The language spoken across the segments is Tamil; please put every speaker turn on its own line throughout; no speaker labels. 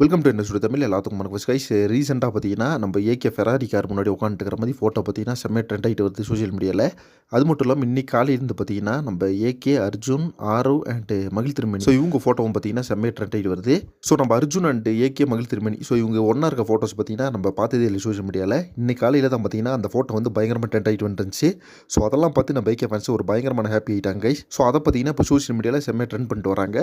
வெல்கம் டு என்ன தமிழ் எல்லாத்துக்கும் வணக்கம். கைஸ் ரீசெண்டாக பார்த்தீங்கன்னா நம்ம ஏகே ஃபெராரி கார் முன்னாடி உட்காந்துருக்கிற மாதிரி ஃபோட்டோ பார்த்தீங்கன்னா செம்ம ட்ரெண்ட் ஆகிட்டு வருது சோஷியல் மீடியாவில் அது மட்டும் இல்லாமல் இன்றைக்கி காலையில் இருந்து பார்த்தீங்கன்னா நம்ம ஏகே அர்ஜுன் ஆரவ் அண்ட் மகிழ் திருமணி ஸோ இவங்க ஃபோட்டோவும் பார்த்தீங்கன்னா செம்ம ட்ரெண்ட் ஆகிட்டு வருது. ஸோ நம்ம அர்ஜுன் அண்ட் ஏகே மகிழ் திருமணி ஸோ இவங்க ஒன்றா இருக்க ஃபோட்டோஸ் பார்த்தீங்கன்னா நம்ம பார்த்ததே இல்லை சோஷியல் மீடியாவில் இன்னைக்கு காலையில் தான் பார்த்தீங்கன்னா அந்த ஃபோட்டோ வந்து பயங்கரமாக ட்ரெண்ட் ஆகிட்டு வந்துருந்துச்சு. ஸோ அதெல்லாம் பார்த்து நம்ம ஏகே ஃபேன்ஸ் ஒரு பயங்கரமான ஹாப்பி ஆகிட்டாங்க guys. ஸோ அதை பார்த்தீங்கன்னா இப்போ சோஷியல் மீடியாவில் செம்ம ட்ரெண்ட் பண்ணிட்டு வராங்க.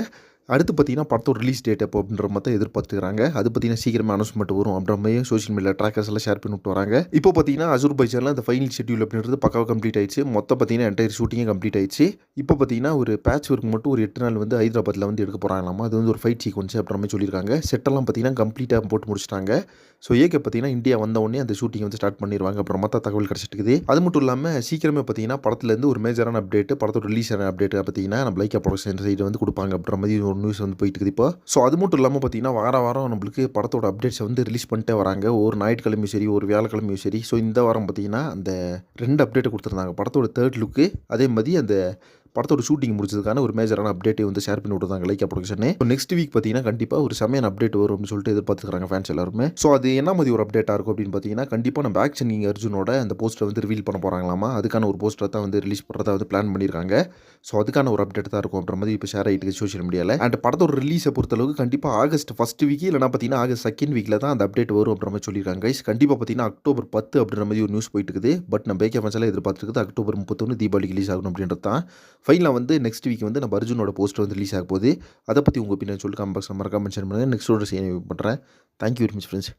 அடுத்து பார்த்தீங்கன்னா படத்தோட ரிலீஸ் டேட் எப்போ அப்படின்ற மாதிரி தான் எதிர்பார்த்துக்கிறாங்க. அது பார்த்தீங்கன்னா சீக்கிரமாக அனௌன்ஸ்மெண்ட் வரும் அப்படின்ற மாதிரி சோஷியல் மீடியா ட்ராக்கர்ஸ் எல்லாம் ஷேர் பண்ணி விட்டு வராங்க. இப்போ பார்த்தீங்கன்னா அசூர் பைஜானில் அந்த ஃபைனல் ஷெட்யூல் அப்படின்றது பக்காவாக கம்ப்ளீட் ஆயிடுச்சு. மொத்தம் பார்த்தீங்கன்னா என்டையர் ஷூட்டிங்கே கம்ப்ளீட் ஆயிடுச்சு. இப்போ பார்த்தீங்கன்னா ஒரு பேட்ச் ஒர்க் மட்டும் ஒரு எட்டு நாள் வந்து ஹைதராபாத்தில் வந்து எடுக்க போகிறாங்களாமா அது வந்து ஒரு ஃபைட் சீக்வன்ஸ் அப்படின்ற மாதிரி சொல்லியிருக்காங்க. செட்டெல்லாம் பார்த்தீங்கன்னா கம்ப்ளீட்டாக போட்டு முடிச்சிட்டாங்க. ஸோ ஏகே பார்த்தீங்கன்னா இந்தியா வந்த உடனே அந்த ஷூட்டிங் வந்து ஸ்டார்ட் பண்ணிடுவாங்க அப்புறம் மற்ற தகவல் கிடச்சிட்டு அது மட்டும் இல்லாமல் சீக்கிரமே பார்த்தீங்கன்னா படத்துலேருந்து ஒரு மேஜரான அப்டேட் படத்தோட ரிலீஸ் ஆன அப்டேட் பார்த்தீங்கன்னா நம்ம லைக்கா ப்ரொடக்ஷன் சைடு வந்து கொடுப்பாங்க அப்படின்ற மாதிரி ஒரு நியூஸ் வந்து போயிட்டு இருக்குது இப்போ ஸோ அது மட்டும் இல்லாமல் பார்த்தீங்கன்னா வார வாரம் நம்மளுக்கு படத்தோட அப்டேட்ஸை வந்து ரிலீஸ் பண்ணிட்டே வராங்க. ஒரு ஞாயிற்றுக்கிழமையும் சரி ஒரு வியாழக்கிழமையும் சரி. ஸோ இந்த வாரம் பார்த்தீங்கன்னா அந்த ரெண்டு அப்டேட்டை கொடுத்துருந்தாங்க. படத்தோட தேர்ட் லுக்கு அதே மாதிரி அந்த படத்தோட ஷூட்டிங் முடிச்சதுக்கான ஒரு மேஜரான அப்டேட்டை வந்து ஷேர் பண்ணி விட்டுருந்தாங்க லைக்கா ப்ரொடக்ஷனே நெக்ஸ்ட் வீக் பார்த்தீங்கன்னா கண்டிப்பாக ஒரு செமையான அப்டேட் வரும் அப்படின்னு சொல்லிட்டு எதிர்பார்த்துக்கிறாங்க ஃபேன்ஸ் எல்லாருமே. ஸோ அது என்ன மாதிரி ஒரு அப்டேட்டாக இருக்கும் அப்படின்னு பார்த்தீங்கன்னா கண்டிப்பாக நம்ம ஆக்ஷன் கிங் அர்ஜுனோட அந்த போஸ்டர் வந்து ரிவீல் பண்ண போகிறாங்களாமா அதுக்கான ஒரு போஸ்டரை தான் வந்து ரிலீஸ் பண்ணுறதா வந்து பிளான் பண்ணியிருக்காங்க ஸோ அதுக்கான ஒரு அப்டேட் தான் இருக்கும் அப்படின்ற மாதிரி இப்போ ஷேர் ஆகிட்டு சோஷியல் மீடியாவில் அண்ட் படத்தோட ரிலீஸை பொறுத்தளவுக்கு கண்டிப்பாக ஆகஸ்ட் ஃபஸ்ட் வீக் இல்லைனா பார்த்தீங்கன்னா ஆகஸ்ட் செகண்ட் வீக்கில் தான் அந்த அப்டேட் வரும் அப்படின்ற மாதிரி சொல்லியிருக்காங்க கைஸ் கண்டிப்பாக பார்த்தீங்கன்னா அக்டோபர் பத்து அப்படின்ற மாதிரி ஒரு நியூஸ் போயிட்டு இருக்குது. பட் நம்ம பேக்கே ஃபேன்ஸ் எல்லாம் எதிர்பார்த்துருக்குது அக்டோபர் முப்பத்தொன்று தீபாவளி ரிலீஸ் ஆகணும் அப்படின்றது தான். ஃபைனலாக வந்து நெக்ஸ்ட் வீக் வந்து நம்ம அர்ஜுனோட போஸ்டர் வந்து ரிலீஸ் ஆக போகுது. அதை பற்றி உங்கள் பின்னாடி சொல்லிட்டு கமெண்ட் மறக்காம மென்ஷன் பண்ணுங்கள் நெக்ஸ்ட் ஒரு செய்ய பண்ணுறேன் தேங்க்யூ வெரி மச் ஃப்ரெண்ட்ஸ்